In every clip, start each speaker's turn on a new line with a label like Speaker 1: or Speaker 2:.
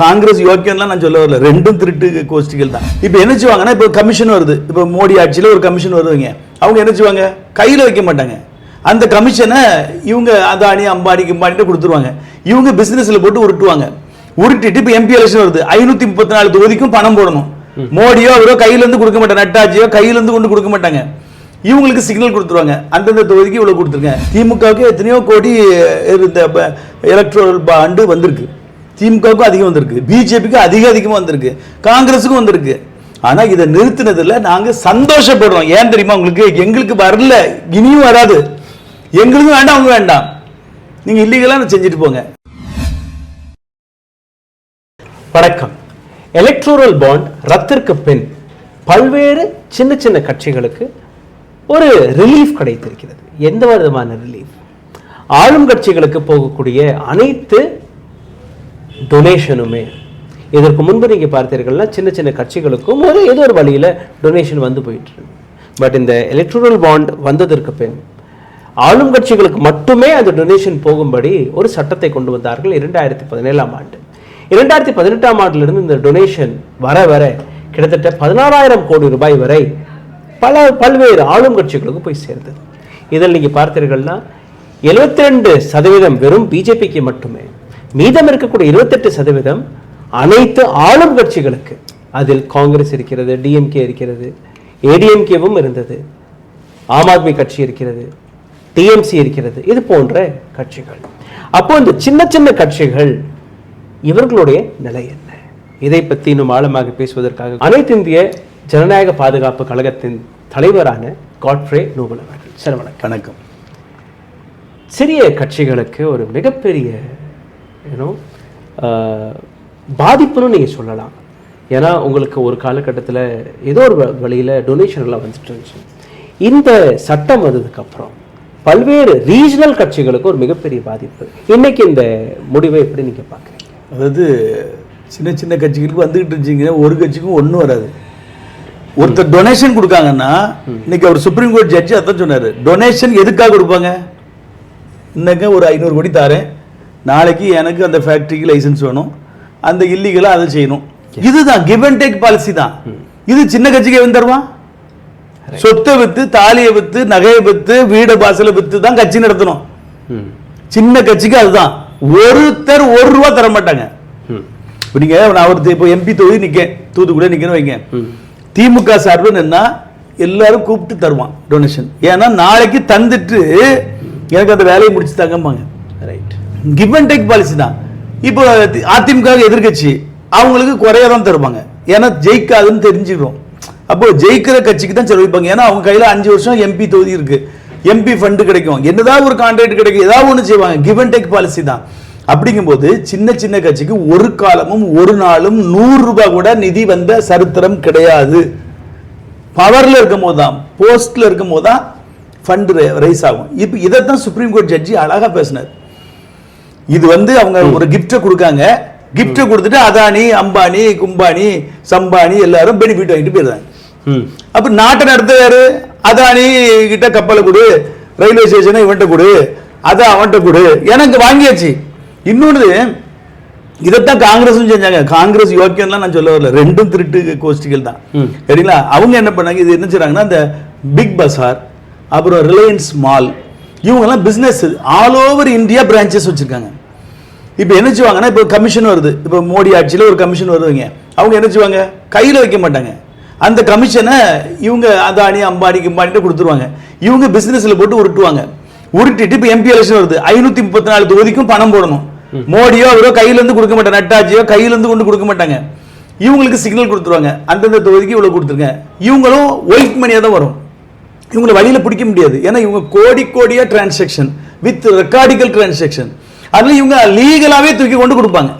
Speaker 1: காங்கிரஸ் யோக்கியம்லாம் நான் சொல்ல வரல. ரெண்டும் திருட்டு கோஷ்டிகள் தான். இப்போ என்ன செய்வாங்கன்னா இப்போ கமிஷன் வருது. இப்போ மோடி ஆட்சியில் ஒரு கமிஷன் வருதுங்க. அவங்க என்ன செய்வாங்க? கையில் வைக்க மாட்டாங்க. அந்த கமிஷனை இவங்க அதானி அம்பானி கிம்பானிட்டு கொடுத்துருவாங்க. இவங்க பிசினஸ்ல போட்டு உருட்டுவாங்க. உருட்டிட்டு இப்போ எம்பி எலெக்ஷன் வருது. ஐநூத்தி முப்பத்தி நாலு தொகுதிக்கும் பணம் போடணும். மோடியோ அவரோ கையில இருந்து கொடுக்க மாட்டாங்க. நட்டாஜியோ கையில இருந்து கொண்டு கொடுக்க மாட்டாங்க. இவங்களுக்கு சிக்னல் கொடுத்துருவாங்க. அந்தந்த தொகுதிக்கு இவ்வளவு கொடுத்துருங்க திமுகவுக்கு எத்தனையோ கோடி இந்த எலக்ட்ரல் பாண்டு வந்திருக்கு. திமுகவுக்கும் அதிகம் வந்திருக்கு. பிஜேபிக்கும் அதிக அதிகமாக வந்திருக்கு. காங்கிரஸுக்கும் வந்திருக்கு. ஆனா இதை நிறுத்தினதுல நாங்க சந்தோஷப்படுறோம். ஏன் தெரியுமா? உங்களுக்கு எங்களுக்கு வரல. இனியும் வராது. எங்களுக்கும் வேண்டாம் அவங்க வேண்டாம். நீங்க இல்லீகலாக செஞ்சுட்டு போங்க.
Speaker 2: வணக்கம். எலக்ட்ரோரல் பாண்ட் ரத்திற்கு பின் பல்வேறு சின்ன சின்ன கட்சிகளுக்கு ஒரு ரிலீஃப் கிடைத்திருக்கிறது. எந்த விதமான ரிலீஃப் ஆளும் கட்சிகளுக்கு போகக்கூடிய அனைத்து டொனேஷனுமே இதற்கு முன்பு நீங்கள் பார்த்தீர்கள்னா சின்ன சின்ன கட்சிகளுக்கும் ஒரு ஏதோ ஒரு வழியில் டொனேஷன் வந்து போயிட்டு பட் இந்த எலக்ட்ரல் பாண்ட் வந்ததற்கு பின் ஆளும் கட்சிகளுக்கு மட்டுமே அந்த டொனேஷன் போகும்படி ஒரு சட்டத்தை கொண்டு வந்தார்கள் இரண்டாயிரத்தி பதினேழாம் ஆண்டு. இரண்டாயிரத்தி பதினெட்டாம் ஆண்டிலிருந்து இந்த டொனேஷன் வர வர கிட்டத்தட்ட பதினாறாயிரம் கோடி ரூபாய் வரை பல பல்வேறு ஆளும் கட்சிகளுக்கு போய் சேர்ந்தது. இதில் நீங்கள் பார்த்தீர்கள்னா 72% ரெண்டு சதவீதம் வெறும் பிஜேபிக்கு மட்டுமே மீதம் இருக்கக்கூடிய இருபத்தெட்டு சதவீதம் அனைத்து ஆளும் கட்சிகளுக்கு. அதில் காங்கிரஸ் இருக்கிறது டிஎம்கே இருக்கிறது ஏடிஎம்கேவும் இருந்தது ஆம் ஆத்மி கட்சி இருக்கிறது டிஎம்சி இருக்கிறது இது போன்ற கட்சிகள். அப்போ இந்த சின்ன சின்ன கட்சிகள் இவர்களுடைய நிலை என்ன? இதை பற்றி இன்னும் ஆழமாக பேசுவதற்காக அனைத்து இந்திய ஜனநாயக பாதுகாப்பு கழகத்தின் தலைவரான காட்ஃப்ரே நோபல் அவர்கள். சார் வணக்கம். சிறிய கட்சிகளுக்கு ஒரு மிகப்பெரிய ஏன்னோ பாதிப்புன்னு நீங்கள் சொல்லலாம். ஏன்னா உங்களுக்கு ஒரு காலகட்டத்தில் ஏதோ ஒரு வழியில டொனேஷன் எல்லாம் வந்துட்டு இருந்துச்சு. இந்த சட்டம் வந்ததுக்கப்புறம் பல்வேறு ரீஜனல் கட்சிகளுக்கு ஒரு மிகப்பெரிய பாதிப்பு. இன்னைக்கு இந்த முடிவை எப்படி நீங்கள் பார்க்குறீங்க?
Speaker 1: அதாவது சின்ன சின்ன கட்சிகளுக்கு வந்துகிட்டு இருந்துச்சிங்கன்னா ஒரு கட்சிக்கும் ஒன்றும் வராது. ஒருத்தர் டொனேஷன் கொடுக்காங்கன்னா இன்னைக்கு அவர் சுப்ரீம் கோர்ட் ஜட்ஜி அதான் சொன்னாரு. டொனேஷன் எதுக்காக கொடுப்பாங்க? இன்னைக்கு ஒரு ஐநூறு கோடி தாரேன். நாளைக்கு எனக்கு அந்த ஃபேக்டரிக்கு லைசென்ஸ் வேணும். அந்த இல்லீகலாக அதை செய்யணும். இதுதான் கிவ் அண்ட் டேக் பாலிசி தான். இது சின்ன கட்சிக்கு எவன் தருவான் சொத்தை வித்து தாலியை வித்து நகையை வித்து வீடு வாசலை வித்து தான் கட்சி நடத்தணும்.
Speaker 2: ம்
Speaker 1: சின்ன கட்சிக்கு அதுதான். ஒருத்தர் ஒரு ரூபா தர மாட்டாங்க.
Speaker 2: ம்
Speaker 1: இப்போ நீங்க நான் ஒரு இப்போ எம்பி தொகுதி நிக்க தூத்துக்குடியே நிக்கணும் வைங்க. திமுக சார்பு நின்னா எல்லாரும் கூப்பிட்டு தருவான் டொனேஷன் ஏன்னா நாளைக்கு தந்துட்டு எனக்கு அந்த வேலையை முடிச்சு தங்கம்பாங்க.
Speaker 2: Right
Speaker 1: give and take policy தான். இப்போ அதிமுக எதிர்க்கட்சி அவங்களுக்கு குறைய தான் தருவாங்க. ஏன்னா ஜெயிக்காதுன்னு தெரிஞ்சுக்கிறோம். அப்போ ஜெயிக்கிற கட்சிக்கு தான் செலவழிப்பாங்க ஏன்னா அவங்க கையில் அஞ்சு வருஷம் எம்பி தொகுதி இருக்கு. எம்பி ஃபண்டு கிடைக்கும். என்னதான் ஒரு கான்ட்ராக்ட் கிடைக்கும். ஏதாவது ஒன்று செய்வாங்க. கிவ் அண்ட் டேக் பாலிசி தான். அப்படிங்கும்போது சின்ன சின்ன கட்சிக்கு ஒரு காலமும் ஒரு நாளும் நூறு ரூபாய் கூட நிதி வந்த சரித்திரம் கிடையாது. பவரில் இருக்கும் போது தான் போஸ்டில் இருக்கும் போது தான் ஃபண்டு ரைஸ் ஆகும். இப்போ இதைத்தான் சுப்ரீம் கோர்ட் ஜட்ஜி அழகாக பேசினார். இது வந்து அவங்க ஒரு கிஃப்ட்டை கொடுக்காங்க. கிஃப்ட்டை கொடுத்துட்டு அதானி அம்பானி கும்பானி சம்பானி எல்லாரும் பெனிஃபிட் வாங்கிட்டு போயிருந்தாங்க
Speaker 2: ம்.
Speaker 1: அப்ப நாட்டை நடத்த யாரு? அதானி கிட்ட கப்பலை கொடு ரயில்வே ஸ்டேஷனை இவன்ட்ட கொடு அதை அவன்கிட்ட கொடு. எனக்கு வாங்கியாச்சு. இன்னொன்று இதைத்தான் காங்கிரஸும் செஞ்சாங்க. காங்கிரஸ் யோக்கியம்லாம் நான் சொல்ல வரல. ரெண்டும் திருட்டு கோஷ்டிகள் தான். சரிங்களா? அவங்க என்ன பண்ணாங்க? இது என்ன செய்றாங்கன்னா இந்த பிக் பஸார் அப்புறம் ரிலையன்ஸ் மால் இவங்கெல்லாம் business all over India branches வச்சிருக்காங்க. இப்போ என்ன செய்வாங்கன்னா இப்போ கமிஷன் வருது. இப்போ மோடி ஆட்சியில் ஒரு கமிஷன் வருதுங்க. அவங்க என்ன செய்வாங்க? கையில் வைக்க மாட்டாங்க. அந்த கமிஷனை இவங்க அதானி அம்பானி கிம்பானிட்டு கொடுத்துருவாங்க. இவங்க பிசினஸ்ல போட்டு உருட்டுவாங்க. உருட்டிட்டு இப்போ எம்பி எலெக்ஷன் வருது. ஐநூத்தி முப்பத்தி நாலு தொகுதிக்கும் பணம் போடணும். மோடியோ அவரோ கையில இருந்து கொடுக்க மாட்டாங்க. நட்டாஜியோ கையில இருந்து கொண்டு கொடுக்க மாட்டாங்க. இவங்களுக்கு சிக்னல் கொடுத்துருவாங்க. அந்தந்த தொகுதிக்கு இவ்வளவு கொடுத்துருங்க. இவங்களும் ஒயிட் மணியா தான் வரும். இவங்களை வழியில பிடிக்க முடியாது. ஏன்னா இவங்க கோடி கோடியா டிரான்சாக்ஷன் வித் ரெக்கார்டிக்கல் டிரான்சாக்ஷன் அதுல இவங்க லீகலாவே தூக்கி கொண்டு கொடுப்பாங்க.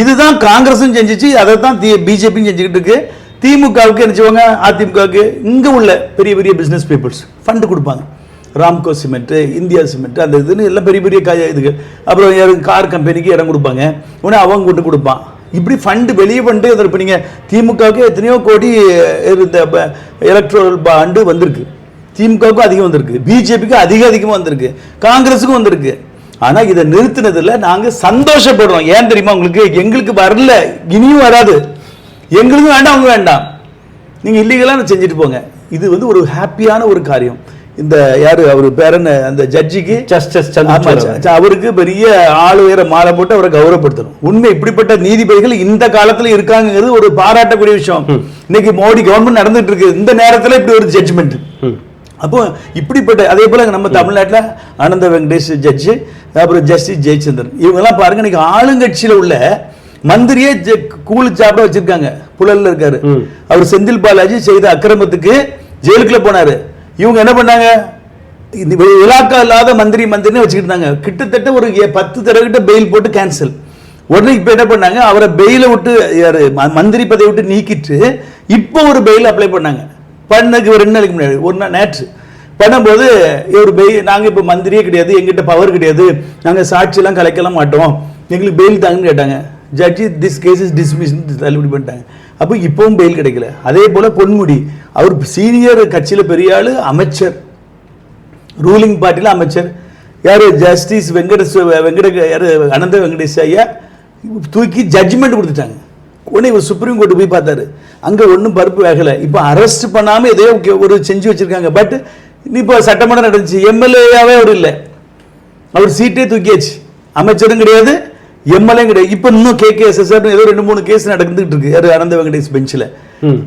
Speaker 1: இதுதான் காங்கிரஸும் செஞ்சுச்சு அதை தான் பிஜேபியும் செஞ்சுக்கிட்டு இருக்கு. திமுகவுக்கு என்ன செய்வாங்க? அதிமுகவுக்கு இங்க உள்ள பெரிய பெரிய பிசினஸ் பீப்புள்ஸ் ஃபண்டு கொடுப்பாங்க. ராம்கோ சிமெண்ட் இந்தியா சிமெண்ட் அந்த இதுன்னு எல்லாம் பெரிய பெரிய க இதுக்கு அப்புறம் யாருக்கு கார் கம்பெனிக்கு இடம் கொடுப்பாங்க. உடனே அவங்க கொண்டு கொடுப்பான். இப்படி ஃபண்டு வெளியே ஃபண்டு இப்போ நீங்கள் திமுகவுக்கு எத்தனையோ கோடி இந்த எலக்ட்ரல் பாண்டு வந்திருக்கு. திமுகவுக்கும் அதிகம் வந்திருக்கு. பிஜேபிக்கு அதிக அதிகமாக வந்திருக்கு. காங்கிரஸுக்கும் வந்திருக்கு. ஆனா இதை நிறுத்தினதுல நாங்க சந்தோஷப்படுறோம். ஏன் தெரியுமா? உங்களுக்கு எங்களுக்கு வரல. இனியும் வராது. எங்களுக்கும் வேண்டாம் அவங்க வேண்டாம். நீங்க இல்லீகலா செஞ்சுட்டு போங்க. இது வந்து ஒரு ஹாப்பியான ஒரு காரியம். இந்த யாரு அவர் பேரன் அந்த ஜட்ஜிக்கு?
Speaker 2: ஜஸ்டிஸ்
Speaker 1: அவருக்கு பெரிய ஆள் உயர மாலை போட்டு அவரை கௌரவப்படுத்தணும். உண்மை இப்படிப்பட்ட நீதிபதிகள் இந்த காலத்துல இருக்காங்கிறது ஒரு பாராட்டக்கூடிய விஷயம். இன்னைக்கு மோடி கவர்மெண்ட் நடந்துட்டு இருக்கு. இந்த நேரத்துல இப்படி ஒரு ஜட்ஜ்மெண்ட் அப்போ இப்படிப்பட்ட அதே போல நம்ம தமிழ்நாட்டுல ஆனந்த வெங்கடேஷ் ஜட்ஜு அப்புறம் ஜஸ்டிஸ் ஜெயச்சந்திரன். இவங்கெல்லாம் பாருங்க இன்னைக்கு ஆளுங்கட்சியில உள்ள மந்திரியே கூலி சாப்பிட வச்சிருக்காங்க. புழல்ல இருக்காரு. அவர் செந்தில் பாலாஜி செய்த அக்கிரமத்துக்கு ஜெயிலுக்குள்ள போனாரு. இவங்க என்ன பண்ணாங்க? இலாக்கா இல்லாத மந்திரி மந்திரின்னு வச்சுக்கிட்டு இருந்தாங்க. கிட்டத்தட்ட ஒரு பத்து தடவை கிட்ட பெயில் போட்டு கேன்சல் உடனே இப்போ என்ன பண்ணாங்க? அவரை பெயில விட்டு யாரு மந்திரி பதவி விட்டு நீக்கிட்டு இப்போ ஒரு பெயில் அப்ளை பண்ணாங்க. பண்ணதுக்கு ஒரு ரெண்டு நாளைக்கு முன்னாடி ஒரு நாள் நேற்று பண்ணும்போது இவர் பெயில் நாங்கள் இப்போ மந்திரியே கிடையாது எங்கிட்ட பவர் கிடையாது. நாங்கள் சாட்சியெல்லாம் கலைக்கலாம் மாட்டோம். எங்களுக்கு பெயில் தாங்கன்னு கேட்டாங்க. Judge this case is dismiss தள்ளுபடி பண்ணிட்டாங்க. அப்போ இப்போவும் பெயில் கிடைக்கல. அதே போல் பொன்முடி அவர் சீனியர் கட்சியில் பெரிய ஆள் அமைச்சர். ரூலிங் பார்ட்டியில் அமைச்சர். யார்? ஜஸ்டிஸ் வெங்கடேஷ் வெங்கட யார்? அனந்த வெங்கடேஷ் ஐயா தூக்கி ஜட்ஜ்மெண்ட் கொடுத்துட்டாங்க. உடனே இவர் சுப்ரீம் கோர்ட்டு போய் பார்த்தாரு. அங்கே ஒன்றும் பருப்பு வேகலை. இப்போ அரெஸ்ட் பண்ணாமல் கே- ஒரு செஞ்சு வச்சிருக்காங்க. பட் இப்போ சட்டமன்றம் நடந்துச்சு. எம்எல்ஏயாவே அவர் இல்லை. அவர் சீட்டே தூக்கியாச்சு. அமைச்சரும் கிடையாது எம்எல்ஏ கிடையாது. இப்போ இன்னும் கே கே ஏதோ ரெண்டு மூணு கேஸ் நடந்துகிட்டு இருக்கு. யாரு அனந்த வெங்கடேஷ் பெஞ்சில்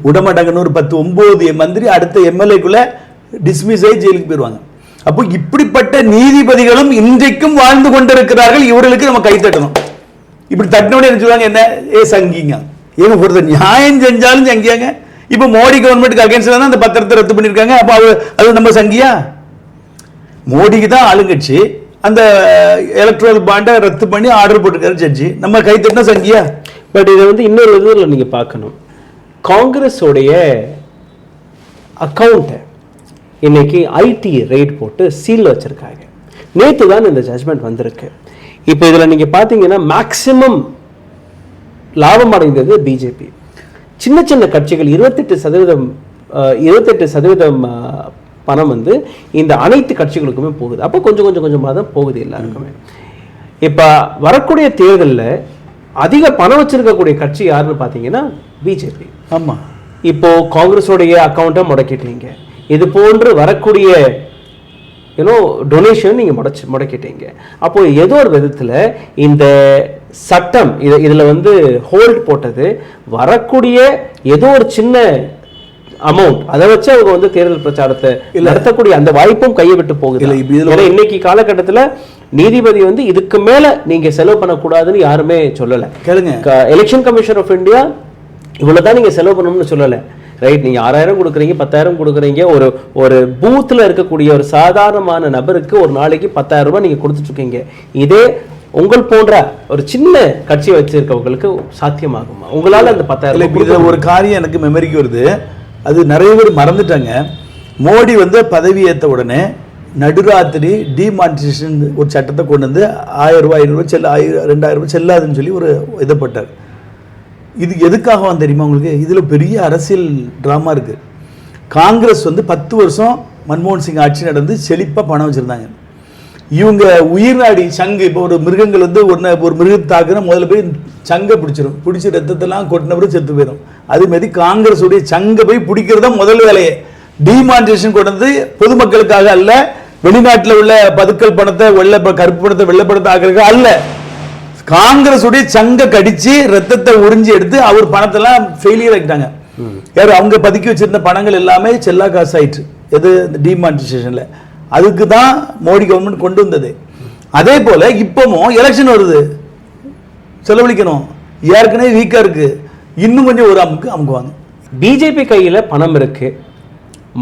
Speaker 1: விடமாட்டாங்கன்னு ஒரு பத்து ஒன்பது மந்திரி அடுத்த எம்எல்ஏக்குள்ள டிஸ்மிஸ் ஆகி ஜெயிலுக்கு போயிடுவாங்க அப்போ இப்படிப்பட்ட நீதிபதிகளும் இன்றைக்கும் வாழ்ந்து கொண்டிருக்கிறார்கள். இவர்களுக்கு நம்ம கை தட்டணும். இப்படி தட்டினோட என்ன சொல்லுவாங்க? என்ன? ஏ சங்கிங்க. ஏங்க ஒருத்தர் நியாயம் செஞ்சாலும் சங்கியாங்க. இப்போ மோடி கவர்மெண்ட்டுக்கு அகேன்ஸ்ட் தான் அந்த பத்திரத்தை ரத்து பண்ணியிருக்காங்க. அப்போ அவர் அது நம்ம சங்கியா? மோடிக்கு தான் ஆளுங்கட்சி. அந்த எலக்ட்ரல் பாண்டை ரத்து பண்ணி ஆர்டர் போட்டிருக்காரு ஜட்ஜி நம்ம கை தட்டினா சங்கியா?
Speaker 2: பட் இதை வந்து இன்னொரு இதில் நீங்கள் பார்க்கணும். காங்கிரஸோடைய அக்கௌண்ட்டை இன்னைக்கு ஐடி ரெய்ட் போட்டு சீல் வச்சிருக்காங்க. நேற்று தான் இந்த ஜட்மெண்ட் வந்திருக்கு. இப்போ இதில் நீங்கள் பார்த்தீங்கன்னா மேக்சிமம் லாபம் அடைந்தது பிஜேபி சின்ன சின்ன கட்சிகள் இருபத்தெட்டு சதவீதம் இருபத்தெட்டு சதவீதம் பணம் வந்து இந்த அனைத்து கட்சிகளுக்குமே போகுது. அப்போ கொஞ்சம் கொஞ்சம் கொஞ்சமாக தான் போகுது எல்லாருக்குமே. இப்போ வரக்கூடிய தேர்தலில் அதிக பணம் வச்சிருக்கக்கூடிய கட்சி யாருன்னு பார்த்தீங்கன்னா பிஜேபி
Speaker 1: ஆமா.
Speaker 2: இப்போ காங்கிரஸோடைய அக்கௌண்ட்டை முடக்கிட்டீங்க. இது போன்று வரக்கூடிய யூனோ டொனேஷன் நீங்கள் முடச்சு முடக்கிட்டீங்க. அப்போ ஏதோ ஒரு விதத்தில் இந்த சட்டம் இதை இதில் வந்து ஹோல்ட் போட்டது. வரக்கூடிய ஏதோ ஒரு சின்ன அமௌண்ட் அதை வச்சு அவங்க வந்து தேர்தல் பிரச்சாரத்தை நடத்தக்கூடிய அந்த வாய்ப்பும் கையை விட்டு போகுது.
Speaker 1: இல்ல,
Speaker 2: இன்னைக்கு காலகட்டத்தில் நீதிபதி வந்து இதுக்கு மேல நீங்க செலவு பண்ணக்கூடாதுன்னு யாருமே சொல்லல.
Speaker 1: கேளுங்க.
Speaker 2: எலெக்ஷன் கமிஷன் ஆஃப் இந்தியா இவ்வளவு தான் நீங்க செலவு பண்ணணும்னு சொல்லல. ரைட் நீங்க ஆறாயிரம் கொடுக்குறீங்க பத்தாயிரம் கொடுக்குறீங்க. ஒரு ஒரு பூத்துல இருக்கக்கூடிய ஒரு சாதாரணமான நபருக்கு ஒரு நாளைக்கு பத்தாயிரம் ரூபாய் நீங்க கொடுத்துட்டு இருக்கீங்க. இதே உங்கள் போன்ற ஒரு சின்ன கட்சி வச்சிருக்கவங்களுக்கு சாத்தியமாகுமா? உங்களால அந்த பத்தாயிரம்
Speaker 1: இதுல ஒரு காரியம் எனக்கு மெமரிக்கு வருது. அது நிறைய பேர் மறந்துட்டாங்க. மோடி வந்து பதவி ஏத்த உடனே நடுராத்திரி டிமானிட்டேஷன் ஒரு சட்டத்தை கொண்டு வந்து ஆயிரம் ரூபாய் ஐநூறு ரூபாய் செல்ல ஆயிரம் ரெண்டாயிரம் ரூபாய் செல்லாதுன்னு சொல்லி ஒரு இதை போட்டார் இது எதுக்காக வந்து தெரியுமா உங்களுக்கு? இதுல பெரிய அரசியல் ட்ராமா இருக்கு. காங்கிரஸ் வந்து பத்து வருஷம் மன்மோகன் சிங் ஆட்சி நடந்து செழிப்பா பணம் வச்சிருந்தாங்க. இவங்க உயிர்நாடி சங்கு இப்போ ஒரு மிருகங்கள் வந்து ஒன்று ஒரு மிருகத்தை தாக்குனா முதல்ல போய் சங்கை பிடிச்சிரும். பிடிச்சி ரத்தத்தெல்லாம் கொட்டின பிறகு செத்து போயிடும் அது மாதிரி காங்கிரஸ் உடைய சங்கை போய் பிடிக்கிறது தான் முதல் வேலையே. டிமானிட்டேஷன் கொண்டு வந்து பொதுமக்களுக்காக அல்ல வெளிநாட்டில் உள்ள பதுக்கல் பணத்தை வெள்ளை கருப்பு பணத்தை வெள்ளை பணத்தை ஆக்குறதுக்கு அல்ல. காங்கிரஸ் உடைய சங்க கடிச்சு ரத்தத்தை உறிஞ்சி எடுத்து அவர் பணத்தெல்லாம் ஃபெயிலியர் ஆக்கிட்டாங்க. யார் அவங்க பதுக்கி வச்சிருந்த பணங்கள் எல்லாமே செல்லா காசு ஆயிற்று எது டிமானிட்டேஷன்ல அதுக்கு தான் மோடி கவர்மெண்ட் கொண்டு வந்தது. அதே போல இப்பவும் எலெக்ஷன் வருது. செலவழிக்கணும். ஏற்கனவே வீக்கா இருக்கு. இன்னும் கொஞ்சம் ஒரு அமுக்கு அமுக்குவாங்க.
Speaker 2: பிஜேபி கையில பணம் இருக்கு.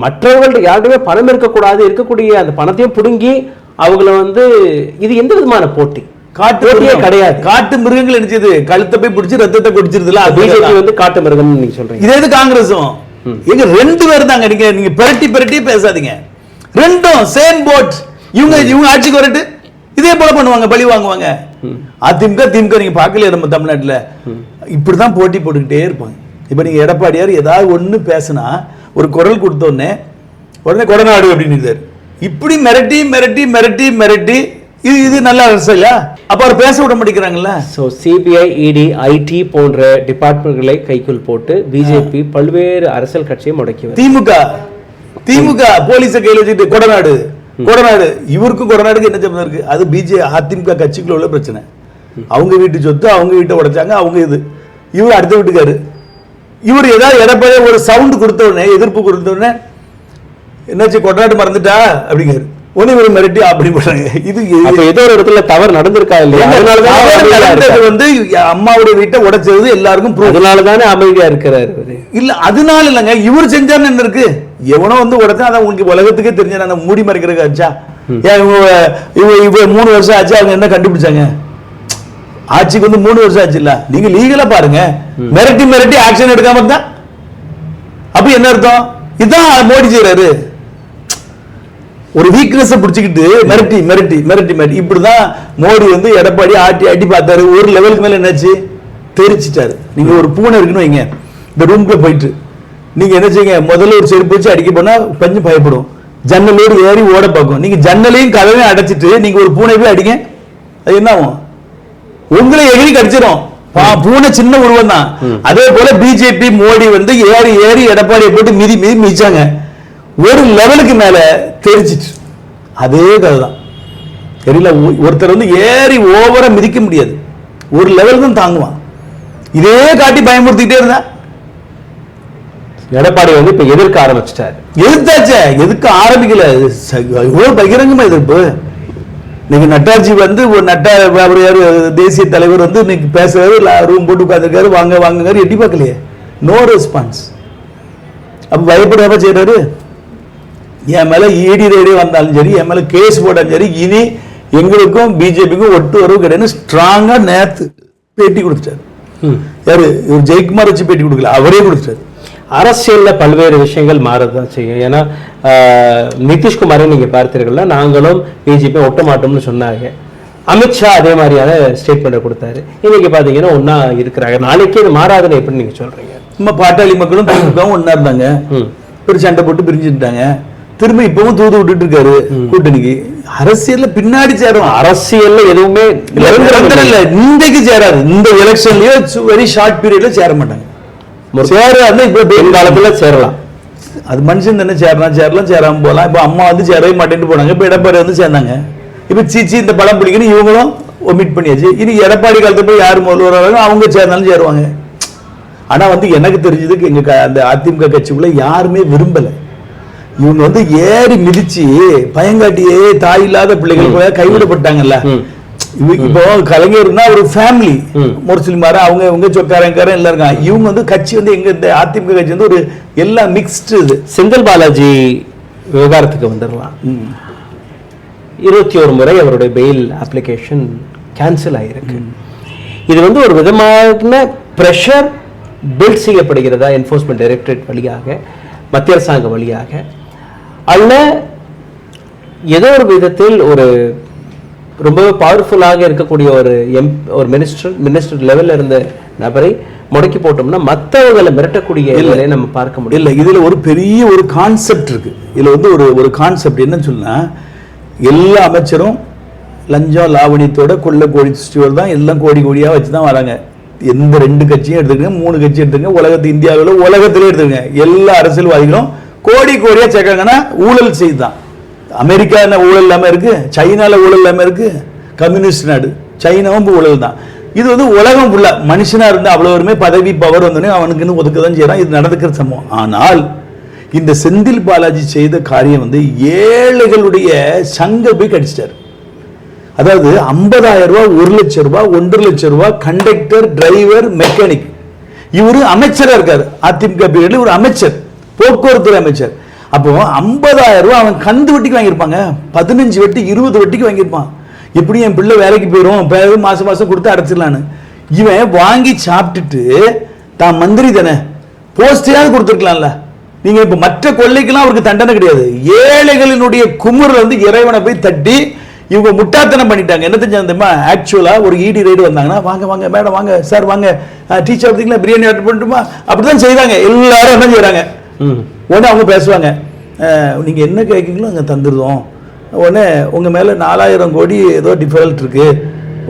Speaker 2: மற்றவர்கள்ட்ட யாருக்குமே பணம் இருக்கக்கூடாது இருக்கக்கூடிய அந்த பணத்தையும் பிடுங்கி அவங்கள வந்து இது எந்த விதமான போட்டி?
Speaker 1: காட்டு மிருகம்.
Speaker 2: கிடையாது.
Speaker 1: காட்டு மிருகங்கள் நினைச்சது கழுத்தை போய் பிடிச்சி ரத்தத்தை குடிச்சிருதுல
Speaker 2: பிஜேபி வந்து காட்டு மிருகம்னு நீங்க சொல்றீங்க.
Speaker 1: இதே இது காங்கிரஸும்? எங்க ரெண்டு பேர் தாங்க நீங்க நீங்க பிரட்டி பிரட்டி பேசாதீங்க. ரெண்டும் சேம் போட் இவங்க இவங்க ஆட்சிக்கு வரட்டு. இதே போல பண்ணுவாங்க பழி வாங்குவாங்க. அதிமுக திமுக நீங்க பார்க்கலையா நம்ம தமிழ்நாட்டுல? இப்படிதான் போட்டி போட்டுக்கிட்டே இருப்பாங்க. இப்ப நீங்க எடப்பாடியார் ஏதாவது ஒண்ணு பேசினா ஒரு குரல் கொடுத்த உடனே கொடநாடு அப்படின்னு இப்படி மிரட்டி மிரட்டி மிரட்டி மிரட்டி இது இது நல்ல அரசு இல்லையா? அப்ப அவர் பேச விட மாட்டேங்கிறாங்கல்ல?
Speaker 2: ஸோ சிபிஐ இடி ஐடி போன்ற டிபார்ட்மெண்ட்களை கைக்குள் போட்டு பிஜேபி பல்வேறு அரசியல் கட்சியை முடக்கி
Speaker 1: திமுக. திமுக போலீஸ கையில வச்சுட்டு கொடநாடு கொடநாடு. இவருக்கும் கொடநாடுக்கு என்ன சம்பந்தம் இருக்கு? அது பிஜே அதிமுக கட்சிக்குள்ள உள்ள பிரச்சனை. அவங்க வீட்டு சொத்து அவங்க வீட்டை உடைச்சாங்க அவங்க இது. இவர் அடுத்த வீட்டுக்காரு. இவர் ஏதாவது எடப்பாடி ஒரு சவுண்ட் கொடுத்த உடனே எதிர்ப்பு கொடுத்த உடனே என்னாச்சு கொடநாடு மறந்துட்டா? அப்படிங்காரு ஒன்னு இவர் மிரட்டி அப்படி பண்றாங்க இது
Speaker 2: ஏதோ ஒரு இடத்துல தவறு நடந்திருக்கா இல்லையா? அதனாலதான்.
Speaker 1: வந்து அம்மாவுடைய வீட்டை உடைச்சது எல்லாருக்கும்.
Speaker 2: அதனாலதானே அமைதியா இருக்கிறாரு.
Speaker 1: இல்ல அதனால இல்லைங்க இவர் செஞ்சாருன்னு என்ன இருக்கு? எவனோ வந்து உடச்சா அதான் உங்களுக்கு உலகத்துக்கே தெரிஞ்ச அந்த மூடி மறைக்கிறதுக்கு ஆச்சா ஏன் இவங்க இவங்க இவங்க மூணு வருஷம் ஆச்சு அவங்க என்ன கண்டுபிடிச்சாங்க? ஆட்சிக்கு வந்து மூணு வருஷம் ஆச்சு இல்ல. நீங்க லீகலா பாருங்க. மிரட்டி மிரட்டி ஆக்ஷன் எடுக்காம இருந்தா? அப்ப என்ன அர்த்தம்? இதான் மோடி செய்யறாரு ஒரு வீக்னஸ் பிடிச்சிக்கிட்டு மிரட்டி மிரட்டி மிரட்டி மிரட்டி. இப்படிதான் மோடி வந்து எடப்பாடி ஆட்டி ஆட்டி பார்த்தாரு. ஒரு லெவலுக்கு மேல என்னாச்சு? தெரிச்சிட்டாரு. நீங்க ஒரு பூனை இருக்குன்னு வைங்க. இந்த ரூம்குள்ள போயிட்டு. நீங்க என்ன செய்யுங்க? முதல்ல ஒரு செருப்பு வச்சு அடிக்க போனா கொஞ்சம் பயப்படும். ஜன்னலோடு ஏறி ஓட பார்க்கும். நீங்க ஜன்னலையும் கதவையும் அடைச்சிட்டு நீங்க ஒரு பூனை போய் அடிங்க. அது என்ன ஆகும்? உங்களை எகிரி கடிச்சிடும் பூனை சின்ன உருவம் தான். அதே போல பிஜேபி மோடி வந்து ஏறி ஏறி எடப்பாடியை போட்டு மிதி மிதி மிதிச்சாங்க. ஒரு லெவலுக்கு மேல தெரிச்சிட்டு அதே கதை தான் தெரியல ஒருத்தர் வந்து ஏறி ஓவரா மிதிக்க முடியாது. ஒரு லெவல் தான் தாங்குவான். இதே காட்டி பயமுறுத்திக்கிட்டே இருந்தா.
Speaker 2: எடப்பாடி வந்து இப்ப எதிர்க்க ஆரம்பிச்சிட்டாரு.
Speaker 1: எதிர்த்தாச்சே. எதுக்கு ஆரம்பிக்கல? எவ்வளவு பகிரங்கமா எதிர்ப்பு. இன்னைக்கு நட்டாஜி வந்து ஒரு நட்டா அவர் யாரு தேசிய தலைவர் வந்து இன்னைக்கு பேசுறாரு ரூம் போட்டு உட்காந்துருக்காரு வாங்க வாங்குங்காரு எட்டி பார்க்கலையே. நோ ரெஸ்பான்ஸ் அப்ப பயப்படாம செய்யறாரு என் மேல இடி ரேடி வந்தாலும் சரி என் மேல கேஸ் போட்டாலும் சரி இனி எங்களுக்கும் பிஜேபிக்கும் ஒட்டு உறவு கிடையாது. ஸ்ட்ராங்கா நேத்து பேட்டி கொடுத்துட்டாரு. யாரு? ஜெயக்குமார் வச்சு பேட்டி கொடுக்கல. அவரே கொடுத்துட்டாரு.
Speaker 2: அரசியல்ல பல்வேறு விஷயங்கள் மாறதான் செய்யும். ஏன்னா நிதிஷ்குமாரை நீங்க பார்த்தீர்கள்னா நாங்களும் பிஜேபி ஒட்ட மாட்டோம்னு சொன்னாங்க. அமித்ஷா அதே மாதிரியான ஸ்டேட்மெண்ட் கொடுத்தாரு. இன்னைக்கு பாத்தீங்கன்னா ஒன்னா இருக்கிறாங்க. நாளைக்கே இது மாறாதுன்னு எப்படி நீங்க சொல்றீங்க?
Speaker 1: நம்ம பாட்டாளி மக்களும் திமுகவும் ஒண்ணா இருந்தாங்க. ஒரு சண்டை போட்டு பிரிஞ்சுட்டாங்க. திரும்ப இப்பவும் தூது விட்டுட்டு இருக்காரு கூட்டணிக்கு. அரசியல்ல பின்னாடி சேரும்.
Speaker 2: அரசியல்ல எதுவுமே
Speaker 1: இல்ல இன்றைக்கு சேராது. இந்த எலெக்ஷன்லயோ வெரி ஷார்ட் பீரியட்ல சேர மாட்டாங்க. சேராது இப்ப
Speaker 2: காலத்துல சேரலாம்.
Speaker 1: அது மனுஷன் தானே சேரலாம். சேரலாம் சேராம போகலாம். இப்போ அம்மா வந்து சேரவே மாட்டேன்னு போனாங்க. இப்போ எடப்பாடி வந்து சேர்ந்தாங்க. இப்போ சீச்சி இந்த படம் பிடிக்கணும். இவங்களும் ஒமிட் பண்ணியாச்சு. இனி எடப்பாடி காலத்துல போய் யார் முதல்வர் வராங்க அவங்க சேர்ந்தாலும் சேருவாங்க. ஆனா வந்து எனக்கு தெரிஞ்சதுக்கு எங்க க- அந்த அதிமுக கட்சிக்குள்ள யாருமே விரும்பல. இவங்க வந்து ஏறி மிதிச்சு பயங்காட்டியே தாய் இல்லாத பிள்ளைகள் கைவிடப்பட்டாங்கல்ல. இப்போ கலைஞர்னா ஒரு ஃபேமிலி. முரசலிமார அவங்க இவங்க சொக்காரங்காரன் எல்லாம் இருக்காங்க. இவங்க வந்து கட்சி வந்து எங்க இந்த அதிமுக கட்சி வந்து ஒரு எல்லாம் மிக்ஸ்டு இது.
Speaker 2: செந்தில் பாலாஜி விவகாரத்துக்கு வந்துடலாம். இருபத்தி ஒரு முறை அவருடைய பெயில் அப்ளிகேஷன் கேன்சல் ஆகிருக்கு இது வந்து ஒரு விதமான ப்ரெஷர் பில்ட் செய்யப்படுகிறதா என்ஃபோர்ஸ்மெண்ட் டைரக்டரேட் வழியாக மத்திய அரசாங்கம் வழியாக அல்ல ஏதோ ஒரு விதத்தில் ஒரு ரொம்பவே பவர்ஃபுல்லாக இருக்கக்கூடிய ஒரு எம் ஒரு மினிஸ்டர் மினிஸ்டர் லெவலில் இருந்த நபரை முடக்கி போட்டோம்னா மற்றவங்களை மிரட்டக்கூடிய நிலையை நம்ம பார்க்க முடியும்.
Speaker 1: இல்ல இதுல ஒரு பெரிய ஒரு கான்செப்ட் இருக்கு. இதுல வந்து ஒரு ஒரு கான்செப்ட் என்னன்னு சொன்னா எல்லா அமைச்சரும் லஞ்சம் லாவணியத்தோட கொள்ள கோடி சிஸ்டியோட தான் எல்லாம் கோடி கோடியா வச்சு தான் வராங்க. எந்த ரெண்டு கட்சியும் எடுத்துக்கங்க மூணு கட்சி எடுத்துங்க உலகத்து இந்தியாவில் உலகத்திலே எடுத்துங்க எல்லா அரசியல்வாதிகளும் கோடி கோடியா சேர்க்காங்கன்னா ஊழல் செய்துதான். அமெரிக்கா என்ன ஊழல் இல்லாமல் இருக்கு சைனால ஊழல் இல்லாமல் இருக்கு கம்யூனிஸ்ட் நாடு சைனாவும் இப்ப ஊழல் தான். இது வந்து உலகம் ஃபுல்லா மனுஷனா இருந்தா அவ்வளவுமே பதவி பவர் வந்தோடனே அவனுக்குன்னு ஒதுக்க தான் செய்யறான். இது நடந்துக்கிற சம்பவம். ஆனால் இந்த செந்தில் பாலாஜி செய்த காரியம் வந்து ஏழைகளுடைய சங்க போய் கடிச்சிட்டார். அதாவது ஐம்பதாயிரம் ரூபா ஒரு லட்ச ரூபாய் ஒன்றரை லட்சம் ரூபா கண்டக்டர் டிரைவர் மெக்கானிக் இவரு அமைச்சராக இருக்கார். அதிமுக பீரியட்ல ஒரு அமைச்சர் போக்குவரத்து அமைச்சர். அப்போ ஐம்பதாயிரம் ரூபா அவன் கந்து வட்டிக்கு வாங்கியிருப்பாங்க. பதினஞ்சு வட்டி இருபது வட்டிக்கு வாங்கியிருப்பான். எப்படி என் பிள்ளை வேலைக்கு போயிடும் பிறகு மாசம் மாசம் கொடுத்து அடைச்சிடலான்னு. இவன் வாங்கி சாப்பிட்டுட்டு தான் மந்திரி தானே. போஸ்டையாவது கொடுத்துருக்கலாம்ல. நீங்க இப்ப மற்ற கொள்ளைக்கெல்லாம் அவருக்கு தண்டனை கிடையாது. ஏழைகளினுடைய குமுறில் வந்து இறைவனை போய் தட்டி இவங்க முட்டாத்தனம் பண்ணிட்டாங்க. என்ன தெரிஞ்சா தெரியுமா? ஆக்சுவலா ஒரு இடி ரைடு வந்தாங்கன்னா வாங்க வாங்க மேடம் வாங்க சார் வாங்க. டீச்சர் பார்த்தீங்களா? பிரியாணி ஆர்டர் பண்ணட்டுமா? அப்படிதான் செய்கிறாங்க எல்லாரும் என்ன செய்கிறாங்க
Speaker 2: ம்.
Speaker 1: உடனே அவங்க பேசுவாங்க நீங்கள் என்ன கேட்குறீங்களோ அங்கே தந்துடுவோம் உடனே உங்கள் மேலே நாலாயிரம் கோடி ஏதோ டிஃபரல்ட் இருக்குது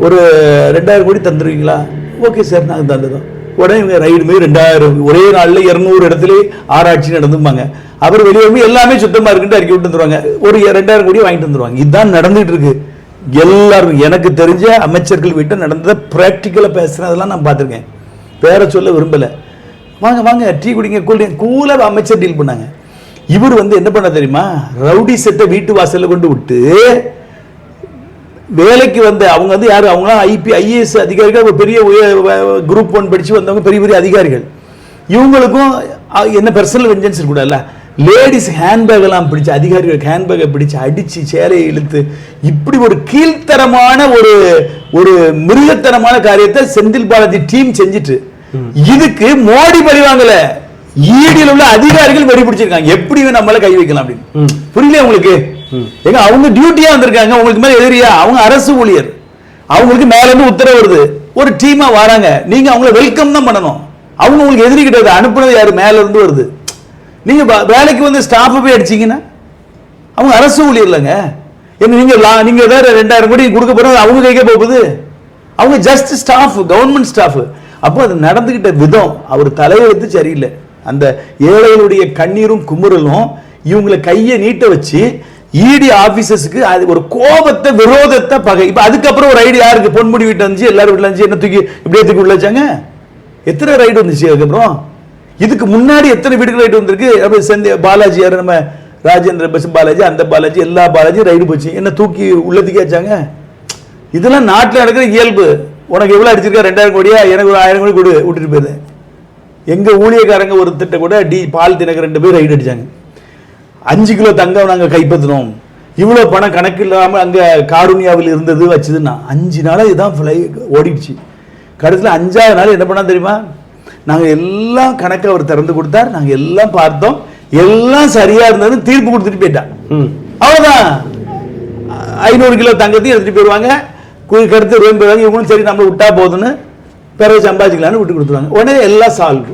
Speaker 1: ஒரு ரெண்டாயிரம் கோடி தந்துடுவீங்களா ஓகே சார் நாங்கள் தந்துடுறோம் உடனே இவங்க ரைடு மாரி ரெண்டாயிரம் ஒரே நாளில் இரநூறு இடத்துல ஆராய்ச்சி நடந்துப்பாங்க அப்புறம் வெளியே போய் எல்லாமே சுத்தமாக இருக்குன்ட்டு அறிக்கை விட்டு வந்துருவாங்க ஒரு ரெண்டாயிரம் கோடி வாங்கிட்டு வந்துருவாங்க இதுதான் நடந்துட்டு இருக்கு. எல்லாரும் எனக்கு தெரிஞ்ச அமைச்சர்கள் வீட்டை நடந்ததை ப்ராக்டிக்கலாக பேசுகிறதெல்லாம் நான் பார்த்துருக்கேன். பேரை சொல்ல விரும்பலை. வாங்க வாங்க டீ குடிங்க கூல் கூலாக அமைச்சர் டீல் பண்ணாங்க. இவர் வந்து என்ன பண்ண தெரியுமா? ரவுடி செட்டை வீட்டு வாசலில் கொண்டு விட்டு வேலைக்கு வந்த அவங்க வந்து யார்? அவங்களாம் ஐபி ஐஏஎஸ் அதிகாரிகள் ஒரு பெரிய குரூப் ஒன் படித்து வந்தவங்க பெரிய பெரிய அதிகாரிகள். இவங்களுக்கும் என்ன பர்சனல் வெஞ்சன்ஸ் இருக்கக்கூடாதுல்ல லேடிஸ் ஹேண்ட்பேக்லாம் பிடிச்ச அதிகாரிகளுக்கு அதிகாரிகள் ஹேண்ட்பேக்கை பிடிச்சி அடித்து சேலையை இழுத்து இப்படி ஒரு கீழ்த்தரமான ஒரு ஒரு மிருகத்தனமான காரியத்தை செந்தில் பாலாஜி டீம் செஞ்சுட்டு இதுக்கு மோடி பழி வாங்கல. ஈடியில் உள்ள அதிகாரிகள் வெடி பிடிச்சிருக்காங்க. எப்படி நம்மள கை வைக்கலாம் அப்படின்னு? புரியல உங்களுக்கு? ஏங்க அவங்க டியூட்டியா வந்திருக்காங்க. உங்களுக்கு மேல எதிரியா அவங்க அரசு ஊழியர். அவங்களுக்கு மேல இருந்து உத்தரவு வருது. ஒரு டீமா வராங்க. நீங்க அவங்கள வெல்கம் தான் பண்ணணும். அவங்க உங்களுக்கு எதிரி கிடையாது. அனுப்புனது யாரு? மேல இருந்து வருது. நீங்க வேலைக்கு வந்து ஸ்டாஃப் போய் அடிச்சீங்கன்னா அவங்க அரசு ஊழியர்லங்க. என்ன நீங்க நீங்க வேற ரெண்டாயிரம் கோடி கொடுக்க போறது அவங்க கைக்க போகுது. அவங்க ஜஸ்ட் ஸ்டாஃப் கவர்மெண்ட் ஸ்டாஃப் அப்போ அது நடந்துக்கிட்ட விதம் அவர் தலையெழுத்து சரியில்லை. அந்த ஏழைகளுடைய கண்ணீரும் குமுறலும் இவங்களை கையை நீட்ட வச்சு இடி ஆபீசர்ஸ்க்கு அது ஒரு கோபத்தை விரோதத்தை பகை. இப்போ அதுக்கப்புறம் ஒரு ஐடியா யாருக்கு பொன்முடி வீட்டு வந்துச்சு எல்லாரும் வீட்டில் இருந்துச்சு என்ன தூக்கி இப்படியே தூக்கி உள்ள வச்சாங்க? எத்தனை ரைடு வந்துச்சு அதுக்கப்புறம்? இதுக்கு முன்னாடி எத்தனை வீடுகள் ரைடு வந்திருக்கு? அப்ப செந்தி பாலாஜி யார்? நம்ம ராஜேந்திர பஸ் பாலாஜி அந்த பாலாஜி எல்லா பாலாஜி ரைடு போச்சு. என்ன தூக்கி உள்ளதுக்கே வச்சாங்க? இதெல்லாம் நாட்டில் நடக்கிற இயல்பு. உனக்கு எவ்வளவு அடிச்சிருக்கா? ரெண்டாயிரம் கோடியா? எனக்கு ஒரு ஆயிரம் கோடி கொடு விட்டுட்டு போயிரு. எங்க ஊழியக்காரங்க ஒரு திட்ட கூட டி பால் தினக்கு ரெண்டு பேர் ரைடு அடிச்சாங்க. அஞ்சு கிலோ தங்கம் நாங்க கைப்பற்றினோம். இவ்வளவு பணம் கணக்கு இல்லாம அங்க காருண்யாவில் இருந்தது வச்சதுன்னா அஞ்சு நாளா இதுதான் ஃப்ளை ஓடிடுச்சு. கடைசியில் அஞ்சாவது நாள் என்ன பண்ணா தெரியுமா? நாங்க எல்லாம் கணக்கு அவர் திறந்து கொடுத்தார். நாங்க எல்லாம் பார்த்தோம். எல்லாம் சரியா இருந்தது தீர்ப்பு கொடுத்துட்டு போயிட்டான்.
Speaker 2: ம்.
Speaker 1: அவ்வளவுதான். ஐநூறு கிலோ தங்கத்தையும் எடுத்துட்டு போயிடுவாங்க குழி கருத்து ரூம் போயிடுவாங்க இவங்களும் சரி நம்மளை விட்டா போதுன்னு பிறகு சம்பாதிக்கலான்னு விட்டு கொடுத்துருவாங்க. உடனே எல்லாம் சால்வ்.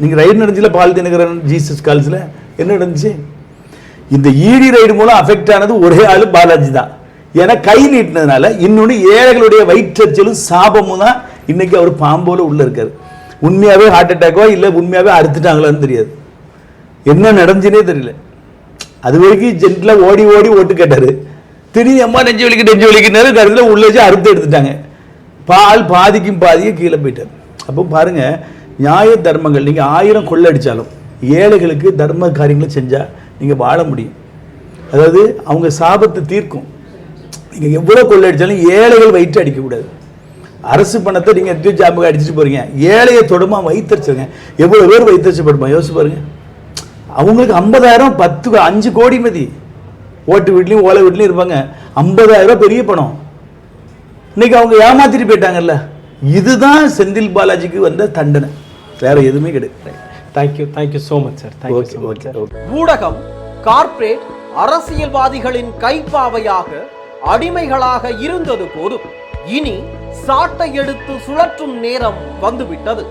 Speaker 1: நீங்கள் ரைடு நடந்துச்சுல பால் தினகரன் ஜீசஸ் கால்ஸில் என்ன நடந்துச்சு? இந்த ஈடி ரைடு மூலம் அஃபெக்ட் ஆனது ஒரே ஆளு பாலாஜி தான். ஏன்னா கை நீட்டினதுனால இன்னொன்று ஏழைகளுடைய வயிற்றச்சலும் சாபமும் தான் இன்னைக்கு அவர் பாம்போல உள்ளே இருக்கார். உண்மையாகவே ஹார்ட் அட்டாக்கோ இல்லை உண்மையாகவே அறுத்துட்டாங்களான்னு தெரியாது. என்ன நடந்துச்சுனே தெரியல. அது வரைக்கும் ஜென்டில் ஓடி ஓடி ஓட்டு கேட்டார். திடீர்னு அம்மா நெஞ்சு வலிக்கு நெஞ்சு வலிக்குனாரு கருத்தில் உள்ள வச்சு அறுத்து எடுத்துட்டாங்க. பால் பாதிக்கும் பாதிக்கும் கீழே போயிட்டார். அப்போ பாருங்க நியாய தர்மங்கள் நீங்கள் ஆயிரம் கொள்ளடிச்சாலும் ஏழைகளுக்கு தர்ம காரியங்களை செஞ்சால் நீங்கள் வாழ முடியும். அதாவது அவங்க சாபத்தை தீர்க்கும். நீங்கள் எவ்வளோ கொள்ளடிச்சாலும் ஏழைகள் வயிற்று அடிக்கக்கூடாது. அரசு பணத்தை நீங்கள் எடுத்து ஜாபுக்கு அடிச்சுட்டு போகிறீங்க ஏழையை தொடமா வயிற்றுச்சுங்க எவ்வளோ பேர் வயிற்றுப்படுமா யோசிச்சு பாருங்க. அவங்களுக்கு ஐம்பதாயிரம் பத்து அஞ்சு கோடி மதி. ஓட்டு வீட்லையும் ஓலை வீட்லையும் இருப்பாங்க. ஐம்பதாயிரம் ரூபாய் பெரிய பணம். இன்னைக்கு அவங்க ஏமாத்திட்டு போயிட்டாங்கல்ல. இதுதான் செந்தில் பாலாஜிக்கு வந்த தண்டனை. வேற எதுவுமே கிடையாது.
Speaker 2: Thank you thank you so much sir
Speaker 1: okay okay okay
Speaker 3: ஊடகம் கார்ப்பரேட் அரசியல்வாதிகளின் கைப்பாவையாக அடிமைகளாக இருந்தது போதும். இனி சாட்டை எடுத்து சுழற்றும் நேரம் வந்துவிட்டது.